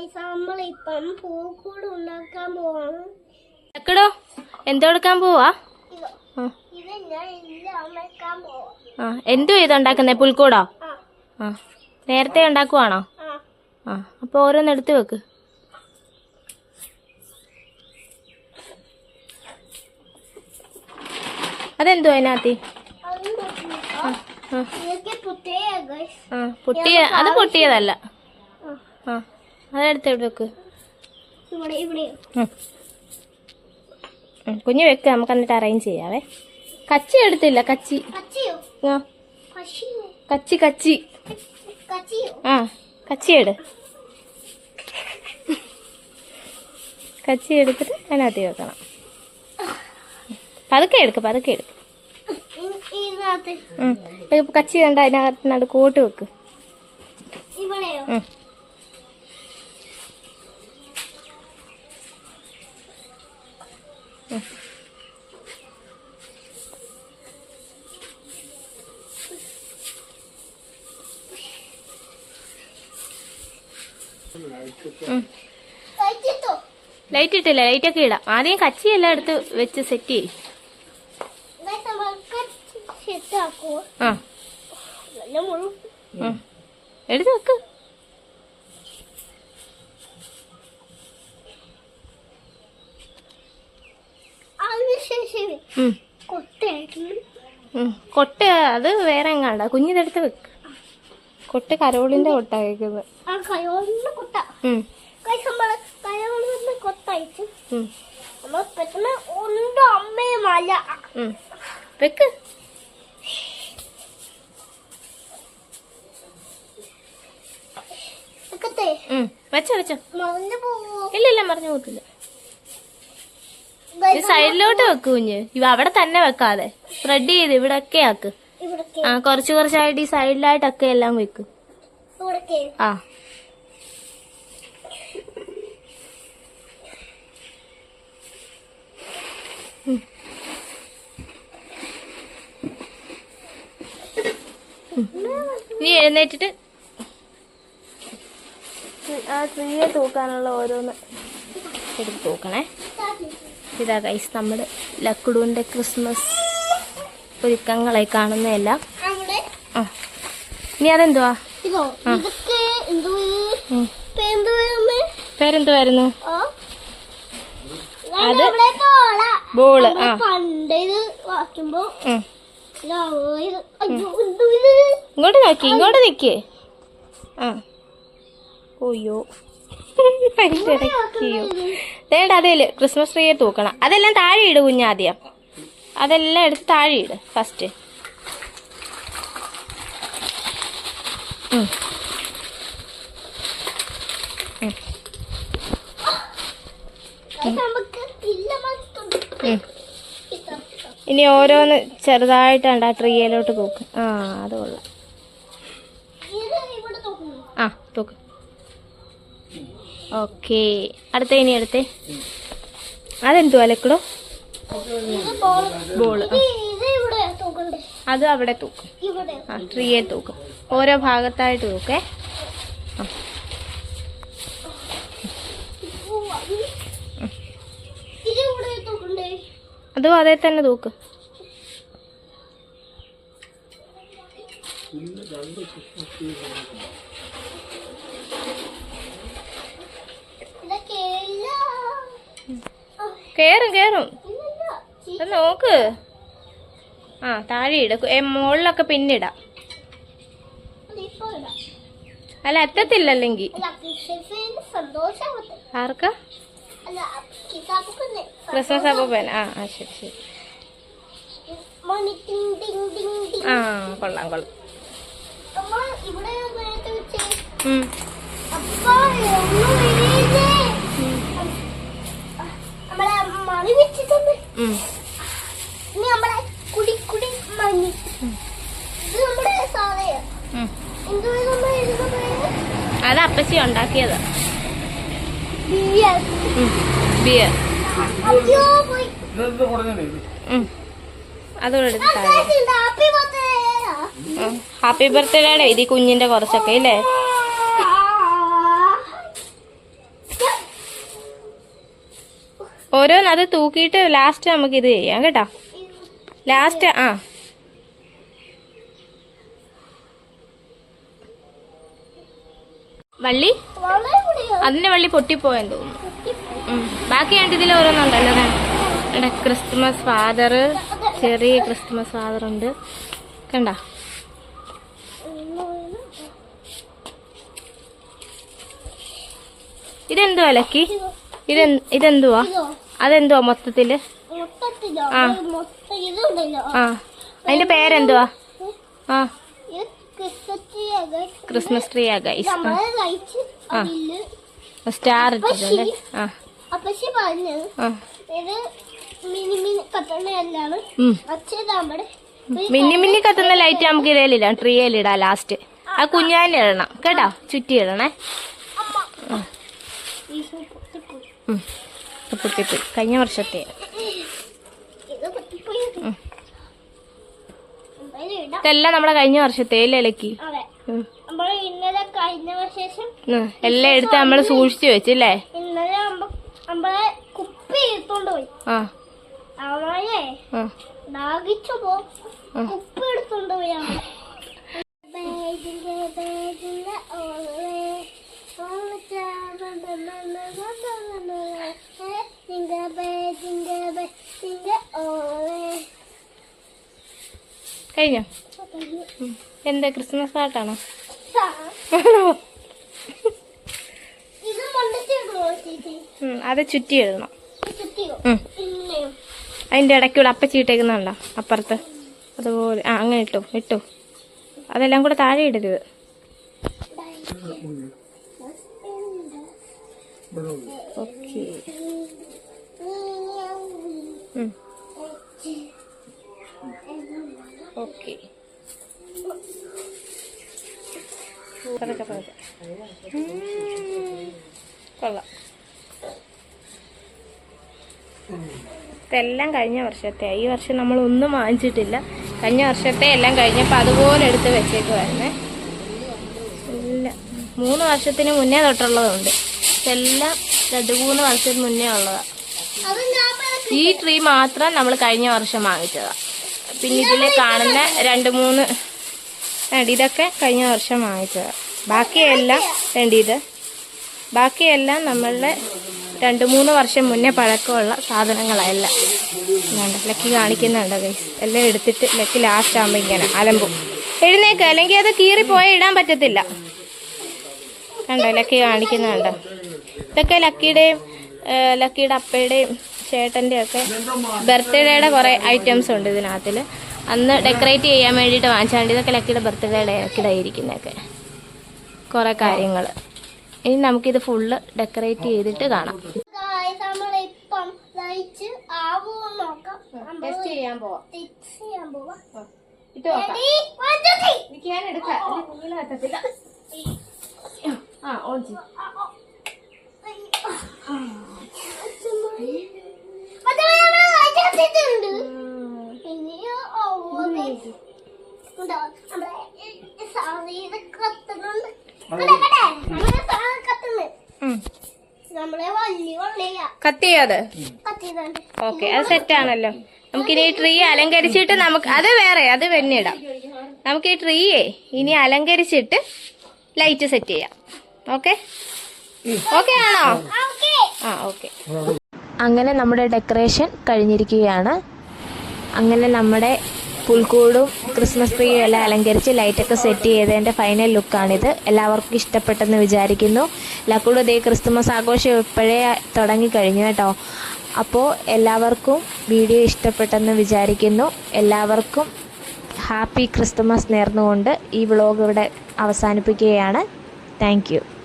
Guys നമ്മളിപ്പം പൂക്കൂട് ഉണ്ടാക്കാൻ പോവാണ്. എക്കടോ എന്തെടുക്കാൻ പോവാ? ആ, എന്തു ഇതുണ്ടാക്കുന്നേ പുൽക്കൂടോ? ആ. നേരത്തെ ഉണ്ടാക്കുവാണോ? ആ. അപ്പോൾ ഓരോന്ന് എടുത്ത് വെക്ക്. അതെന്തോ അതിനകത്ത്. ആ പൊട്ടിയ അത് പൊട്ടിയതല്ല. ആ അതെടുത്ത് ഇവിടെ വെക്ക്. ഉം, വെക്ക് നമുക്ക് എന്നിട്ട് അറേഞ്ച് ചെയ്യാവേ. കച്ചി എടുത്തില്ല കച്ചി. ആ. കച്ചി കച്ചി. ആ കച്ചി എട്. കച്ചി എടുത്തിട്ട് അതിനകത്ത് വെക്കണം. പതുക്കെ എടുക്ക് പതുക്കെ എടുക്ക്. കച്ചി കണ്ട അതിനകത്ത് നടുക്കോട്ട് വെക്ക്. ഇവിടെയോ? ലൈറ്റ് ഇട്ടില്ല ലൈറ്റ് ഒക്കെ ഇടാം. ആദ്യം കച്ചി എല്ലാം എടുത്ത് വെച്ച് സെറ്റ് ചെയ്യും. എടുത്ത് വെക്ക്. കൊട്ട അത് വേറെ എങ്ങാണ്ട? കുഞ്ഞിതെടുത്ത് വെക്ക്. കൊട്ട കരോളിന്റെ കൊട്ട കേൾക്കുന്നത്. നമ്മൾ പെട്ടെന്ന് ഉണ്ട് അമ്മയെ വെക്ക്. വെച്ചോ വെച്ചോ. ഇല്ല ഇല്ല മറിഞ്ഞു പോകത്തില്ല. സൈഡിലോട്ട് വെക്ക് കുഞ്ഞ്. ഇവ അവിടെ തന്നെ വെക്കാതെ. സ്പ്രെഡ് ചെയ്ത് ഇവിടെ ഒക്കെ ആക്ക് ആ കുറച്ച് കുറച്ചായിട്ട് ഈ സൈഡിലായിട്ടൊക്കെ എല്ലാം വെക്കും. ആ. ഇനി എഴുന്നേറ്റിട്ട് ആ ട്രീയെ തൂക്കാനുള്ള ഓരോന്ന് എടുത്ത് തൂക്കണേ. ഇതാ കൈസ് നമ്മുടെ ലക്കുഡുവിന്റെ ക്രിസ്മസ് ഒരുക്കങ്ങളായി കാണുന്നതല്ല. ആ. ഇനി അതെന്തുവാ? പേരെന്തുവായിരുന്നു? അത് ബോൾ. ആ. പണ്ട് ഇത് വാക്കുമ്പോ അയ്യോ ഇങ്ങോട്ട് നോക്കി ഇങ്ങോട്ട് നിക്കേ. ആ. ഓയ്യോ ഇടയ്ക്കയോ വേണ്ട അതേൽ ക്രിസ്മസ് ട്രീയെ തൂക്കണം. അതെല്ലാം താഴെ ഇട് കുഞ്ഞാദ്യം അതെല്ലാം എടുത്ത് താഴെ ഇട് ഫസ്റ്റ് ഉം. ഉം. അത് നമുക്ക് ഉം. ഇനി ഓരോന്ന് ചെറുതായിട്ടാണ് ആ ട്രീയിലോട്ട് തൂക്ക്. ആ അത് കൊള്ളാം. ആ തൂക്ക്. ഓക്കെ. അടുത്ത ഇനി അടുത്തേ അതെന്തുവാ അലക്കടോ ബോൾ. അത് അവിടെ തൂക്കും. ആ ട്രീയെ തൂക്കും. ഓരോ ഭാഗത്തായിട്ട് തൂക്കേ. ആ ഇത് ഇവിടെ നോക്കണ്ടേ അതും അതേ തന്നെ തൂക്ക്. കേറും കേറും. അത് നോക്ക്. ആ താഴെ ഇട. മുകളിലൊക്കെ പിന്നിടാം അല്ല സന്തോഷാവട്ടെ. ആർക്കാ? ക്രിസ്മസ് അപ്പൂപ്പൻ ആ ആ ശരി ശരി. ആ കൊള്ളാം കൊള്ളാം. അത് അപ്പച്ചി ഉണ്ടാക്കിയതാ. ഹാപ്പി ബർത്ത്ഡേ ഹാപ്പി ഇത് കുഞ്ഞിന്റെ കുറച്ചൊക്കെ ഇല്ലേ? ഓരോന്ന് അത് തൂക്കിയിട്ട് ലാസ്റ്റ് നമുക്ക് ഇത് ചെയ്യാം കേട്ടോ. ലാസ്റ്റ് ആ. വള്ളി അതിന്റെ വള്ളി പൊട്ടിപ്പോയെന്ന് തോന്നുന്നു. ബാക്കി ഞാൻ ഇതിൽ ഓരോന്നുണ്ടല്ലോ. ഇവിടെ ക്രിസ്മസ് ഫാദർ ചെറിയ ക്രിസ്മസ് ഫാദർ ഉണ്ട് കണ്ട? ഇതെന്തുവാ ലക്കി? ഇതെ ഇതെന്തുവാ? ഇതോ അതെന്തുവാ മൊത്തത്തിൽ? ആ. ആ. അതിന്റെ പേരെന്തുവാ? ആ. ക്രിസ്മസ് ട്രീ ആ. ഗൈസ് ആ. സ്റ്റാർ ഇട്ടിട്ടുണ്ട്. ആ. പറഞ്ഞത് ഇത് മിനി മിനി മിന്നി മിന്നി കത്തുന്ന ലൈറ്റ് നമുക്ക് ഇടയിലിടാം ട്രീയിലിടാം ലാസ്റ്റ് ആ കുഞ്ഞാലി ഇടണം. കേട്ടോ? ചുറ്റി ഇടണേ. പൊട്ടിപ്പോയി. കഴിഞ്ഞ വർഷത്തെ. ഇതെല്ലാം നമ്മളെ കഴിഞ്ഞ വർഷത്തെ ഇലക്കി? അതെ. നമ്മൾ ഇന്നലെ കഴിഞ്ഞ ശേഷം എല്ലാം എടുത്ത് നമ്മൾ സൂക്ഷിച്ചു വെച്ചല്ലേ? ഇന്നലെ നമ്മ- നമ്മളെ കുപ്പി എടുത്തോണ്ട് പോയി. ആ. ദാഹിച്ചു പോ. കുപ്പി എടുത്തോണ്ട് പോയി കഴിഞ്ഞോ. എന്താ ക്രിസ്മസ് പാട്ടാണോ? അത് ചുറ്റി എഴുതണം. അതിന്റെ ഇടയ്ക്കൂടെ അപ്പച്ചി ഇട്ടേക്കുന്നുണ്ടോ അപ്പുറത്ത്. അതുപോലെ ആ അങ്ങനെ ഇട്ടു ഇട്ടു. അതെല്ലാം കൂടെ താഴെ ഇടരുത്. ഓക്കെ ഓക്കെ പതുക്കെ പതുക്കെ കൊള്ളാം. ഇതെല്ലാം കഴിഞ്ഞ വർഷത്തെ ഈ വർഷം നമ്മൾ ഒന്നും വാങ്ങിച്ചിട്ടില്ല. കഴിഞ്ഞ വർഷത്തെ എല്ലാം കഴിഞ്ഞപ്പോൾ അതുപോലെ എടുത്ത് വെച്ചേക്കുമായിരുന്നേ ഇല്ല. മൂന്ന് വർഷത്തിന് മുന്നേ തൊട്ടുള്ളതുണ്ട്. ഇതെല്ലാം രണ്ട് മൂന്ന് വർഷത്തിന് മുന്നേ ഉള്ളതാണ് ഈ ട്രീ മാത്രം നമ്മൾ കഴിഞ്ഞ വർഷം വാങ്ങിച്ചതാണ് പിന്നെ ഇതിൽ കാണുന്ന രണ്ട് മൂന്ന് വേണ്ട. ഇതൊക്കെ കഴിഞ്ഞ വർഷം വാങ്ങിച്ചതാണ് ബാക്കിയെല്ലാം വേണ്ട ഇത്. ബാക്കിയെല്ലാം നമ്മളുടെ രണ്ട് മൂന്ന് വർഷം മുന്നേ പഴക്കമുള്ള സാധനങ്ങളെല്ലാം. ലക്കി കാണിക്കുന്നുണ്ട് ഗൈസ് എല്ലാം എടുത്തിട്ട് ലക്കി ലാസ്റ്റ് ആകുമ്പോൾ ഇങ്ങനെ അലമ്പും. എഴുന്നേക്ക്. അല്ലെങ്കിൽ അത് കീറിപ്പോയ ഇടാൻ പറ്റത്തില്ല. കണ്ടോ? ലക്കി കാണിക്കുന്നുണ്ടോ. ഇതൊക്കെ ലക്കിയുടെയും ലക്കിയുടെ അപ്പയുടെയും ചേട്ടന്റെയൊക്കെ ബർത്ത്ഡേയുടെ കുറേ ഐറ്റംസ് ഉണ്ട് ഇതിനകത്തിൽ അന്ന് ഡെക്കറേറ്റ് ചെയ്യാൻ വേണ്ടിയിട്ട് വാങ്ങിച്ചാണ്ട് ഇതൊക്കെ ലക്കിയുടെ ബർത്ത്ഡേ ലക്കിയുടെ ഇരിക്കുന്നതൊക്കെ കുറേ കാര്യങ്ങൾ ഇനി നമുക്കിത് ഫുള്ള് ഡെക്കറേറ്റ് ചെയ്തിട്ട് കാണാം. ടെസ്റ്റ് ചെയ്യാൻ പോവാം. ഞാൻ എടുക്കാം. ആ ഓൺ ചെയ്യും. ആവോ ദേ. ഉണ്ടോ? നമ്മളെ ഈ സാധനം ഇത് കത്തുന്നുണ്ട്. കണ്ടേ, കണ്ടേ? നമ്മളെ സാധനം കത്തുന്നു. നമ്മളെ വലിയ വള്ളിയാ കത്തിയോ അത് കത്തിയതുണ്ട് ഓക്കെ അത് സെറ്റാണല്ലോ നമുക്കിനി ഈ ട്രീ അലങ്കരിച്ചിട്ട് നമുക്ക് അത് വേറെ അത് വെണ്ണിടാം നമുക്ക് ഈ ട്രീയെ ഇനി അലങ്കരിച്ചിട്ട് ലൈറ്റ് സെറ്റ് ചെയ്യാം. ഓക്കെ? ഓക്കെ ആണോ? ഓക്കേ. ആ ഓക്കെ. അങ്ങനെ നമ്മുടെ ഡെക്കറേഷൻ കഴിഞ്ഞിരിക്കുകയാണ്. അങ്ങനെ നമ്മുടെ പുൽക്കൂടും ക്രിസ്മസ് ട്രീയും എല്ലാം അലങ്കരിച്ച് ലൈറ്റൊക്കെ സെറ്റ് ചെയ്തതിന്റെ ഫൈനൽ ലുക്കാണിത്. എല്ലാവർക്കും ഇഷ്ടപ്പെട്ടെന്ന് വിചാരിക്കുന്നു. ലക്കൂട് ദേ ക്രിസ്മസ് ആഘോഷം ഇപ്പോഴേ തുടങ്ങിക്കഴിഞ്ഞു കേട്ടോ. അപ്പോൾ എല്ലാവർക്കും വീഡിയോ ഇഷ്ടപ്പെട്ടെന്ന് വിചാരിക്കുന്നു. എല്ലാവർക്കും ഹാപ്പി ക്രിസ്മസ് നേർന്നുകൊണ്ട് ഈ വ്ളോഗ് ഇവിടെ അവസാനിപ്പിക്കുകയാണ്. താങ്ക്